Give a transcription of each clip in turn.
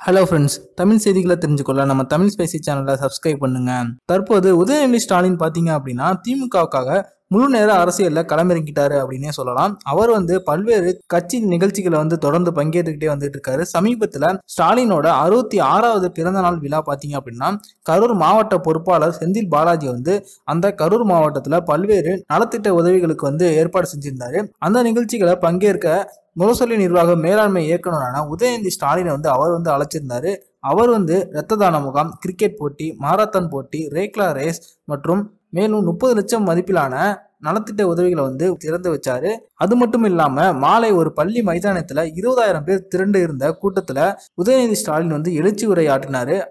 Hello friends Tamil செய்திகளை தெரிஞ்சுக்கொள்ள நம்ம Tamil Spacey சேனலை சப்ஸ்கிரைப் பண்ணுங்க. தற்போது உதயநிதி ஸ்டாலின் பார்த்தீங்க அப்படின்னா திமுகவுக்காக முழு நேர அரசியலில் களமிறங்கிட்டாரு அப்படின்னே சொல்லலாம். அவர் வந்து பல்வேறு கட்சி நிகழ்ச்சிகளை வந்து தொடர்ந்து பங்கேற்றுக்கிட்டே வந்துட்டு இருக்காரு சமீபத்தில் ஸ்டாலினோட அறுபத்தி ஆறாவது பிறந்த நாள் விழா பார்த்தீங்க அப்படின்னா கரூர் மாவட்ட பொறுப்பாளர் செந்தில் பாலாஜி வந்து அந்த கரூர் மாவட்டத்தில் பல்வேறு நலத்திட்ட உதவிகளுக்கு வந்து ஏற்பாடு செஞ்சிருந்தாரு. அந்த நிகழ்ச்சிகளை பங்கேற்க முரசொலி நிர்வாக மேலாண்மை இயக்குனரான உதயநிதி ஸ்டாலினை வந்து அவர் வந்து அழைச்சிருந்தாரு. அவர் வந்து இரத்த தான முகாம் கிரிக்கெட் போட்டி மாரத்தான் போட்டி ரேக்லா ரேஸ் மற்றும் மேலும் முப்பது லட்சம் மதிப்பிலான நலத்திட்ட உதவிகளை வந்து திறந்து வச்சாரு. அது மட்டும் இல்லாம மாலை ஒரு பள்ளி மைதானத்துல இருபதாயிரம் பேர் திரண்டு இருந்த கூட்டத்துல உதயநிதி ஸ்டாலின் வந்து எழுச்சி உரை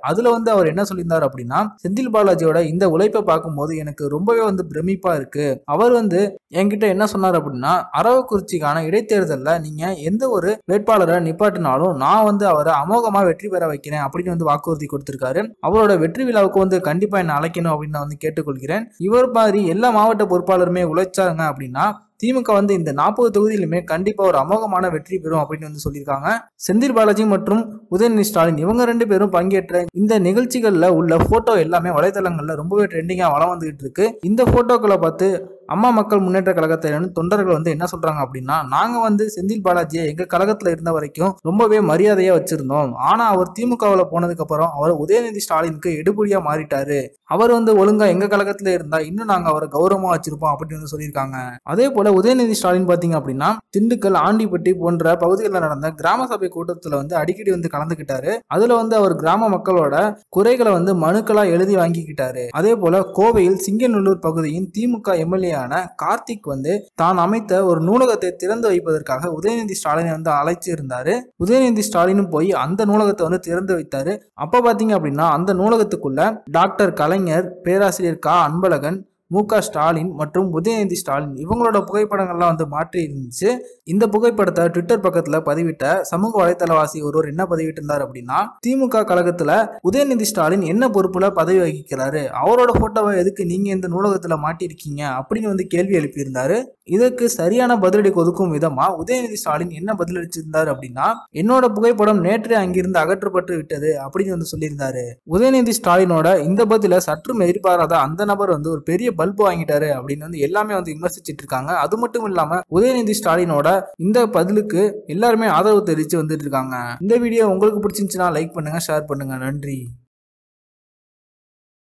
அதுல வந்து அவர் என்ன சொல்லியிருந்தார் அப்படின்னா செந்தில் பாலாஜியோட இந்த உழைப்பை பார்க்கும்போது எனக்கு ரொம்பவே வந்து பிரமிப்பா இருக்கு. அவர் வந்து என்கிட்ட என்ன சொன்னார் அப்படின்னா அரவக்குறிச்சிக்கான இடைத்தேர்தலில் நீங்க எந்த ஒரு வேட்பாளரை நிப்பாட்டினாலும் நான் வந்து அவரை அமோகமா வெற்றி பெற வைக்கிறேன் அப்படின்னு வந்து வாக்குறுதி கொடுத்திருக்காரு. அவரோட வெற்றி விழாவுக்கு வந்து கண்டிப்பா என்ன அழைக்கணும் அப்படின்னு நான் வந்து கேட்டுக்கொள்கிறேன். இவர் மாதிரி எல்லா மாவட்ட பொறுப்பாளருமே உழைச்சாங்க அப்படின்னா திமுக வந்து இந்த நாற்பது தொகுதியிலுமே கண்டிப்பா ஒரு அமோகமான வெற்றி பெறும் அப்படின்னு வந்து சொல்லியிருக்காங்க. செந்தில் பாலாஜி மற்றும் உதயநிதி ஸ்டாலின் இவங்க ரெண்டு பேரும் பங்கேற்ற இந்த நிகழ்ச்சிகள்ல உள்ள போட்டோ எல்லாமே வலைதளங்கள்ல ரொம்பவே ட்ரெண்டிங்கா வளம் வந்துகிட்டு இருக்கு. இந்த போட்டோக்களை பார்த்து அம்மா மக்கள் முன்னேற்ற கழகத்தின் தொண்டர்கள் வந்து என்ன சொல்றாங்க அப்படின்னா நாங்க வந்து செந்தில் பாலாஜியை எங்க கழகத்துல இருந்த வரைக்கும் ரொம்பவே மரியாதையா வச்சிருந்தோம். ஆனா அவர் திமுகவுல போனதுக்கு அப்புறம் அவர் உதயநிதி ஸ்டாலினுக்கு எடுபடியா மாறிட்டாரு. அவர் வந்து ஒழுங்கா எங்க கழகத்துல இருந்தா இன்னும் நாங்க அவரை கௌரவமா வச்சிருப்போம் அப்படின்னு சொல்லியிருக்காங்க. அதே போல உதயநிதி ஸ்டாலின் பாத்தீங்க அப்படின்னா திண்டுக்கல் ஆண்டிப்பட்டி போன்ற பகுதிகளில் நடந்த கிராம சபை கூட்டத்துல வந்து அடிக்கடி வந்து கலந்துக்கிட்டாரு அதுல வந்து அவர் கிராம மக்களோட குறைகளை வந்து மனுக்களா எழுதி வாங்கிக்கிட்டாரு. அதே போல கோவையில் சிங்கநல்லூர் பகுதியின் திமுக எம்எல்ஏ ஆன கார்த்திக் வந்து தான் அமைத்த ஒரு நூலகத்தை திறந்து வைப்பதற்காக உதயநிதி ஸ்டாலினை வந்து அழைச்சி இருந்தாரு. உதயநிதி ஸ்டாலினும் போய் அந்த நூலகத்தை வந்து திறந்து வைத்தாரு. அப்ப பாத்தீங்க அப்படின்னா அந்த நூலகத்துக்குள்ள டாக்டர் கலைஞர் பேராசிரியர் கா. அன்பழகன் மு ஸ்டாலின் மற்றும் உதயநிதி ஸ்டாலின் இவங்களோட புகைப்படங்கள்லாம் வந்து மாற்றி இருந்துச்சு. இந்த புகைப்படத்தை ட்விட்டர் பக்கத்துல பதிவிட்ட சமூக வலைத்தளவாசி ஒருவர் என்ன பதிவிட்டிருந்தார் அப்படின்னா திமுக கழகத்துல உதயநிதி ஸ்டாலின் என்ன பொறுப்புல பதவி வகிக்கிறாரு? அவரோட போட்டோவை எதுக்கு நீங்க இந்த நூலகத்துல மாட்டிருக்கீங்க அப்படின்னு வந்து கேள்வி எழுப்பியிருந்தாரு. இதற்கு சரியான பதிலடி ஒதுக்கும் விதமா உதயநிதி ஸ்டாலின் என்ன பதிலளிச்சிருந்தார் அப்படின்னா என்னோட புகைப்படம் நேற்றே அங்கிருந்து அகற்றப்பட்டு விட்டது அப்படின்னு வந்து சொல்லியிருந்தாரு. உதயநிதி ஸ்டாலினோட இந்த பதில சற்றும் எதிர்பாராத அந்த நபர் வந்து ஒரு பெரிய பல்பு வாங்கிட்டாரு அப்படின்னு வந்து எல்லாமே வந்து விமர்சிச்சிட்டு இருக்காங்க. அது மட்டும் இல்லாம உதயநிதி ஸ்டாலினோட இந்த பதிலுக்கு எல்லாருமே ஆதரவு தெரிவித்து வந்துட்டு இருக்காங்க. இந்த வீடியோ உங்களுக்கு பிடிச்சிருந்துச்சுன்னா லைக் பண்ணுங்க ஷேர் பண்ணுங்க. நன்றி.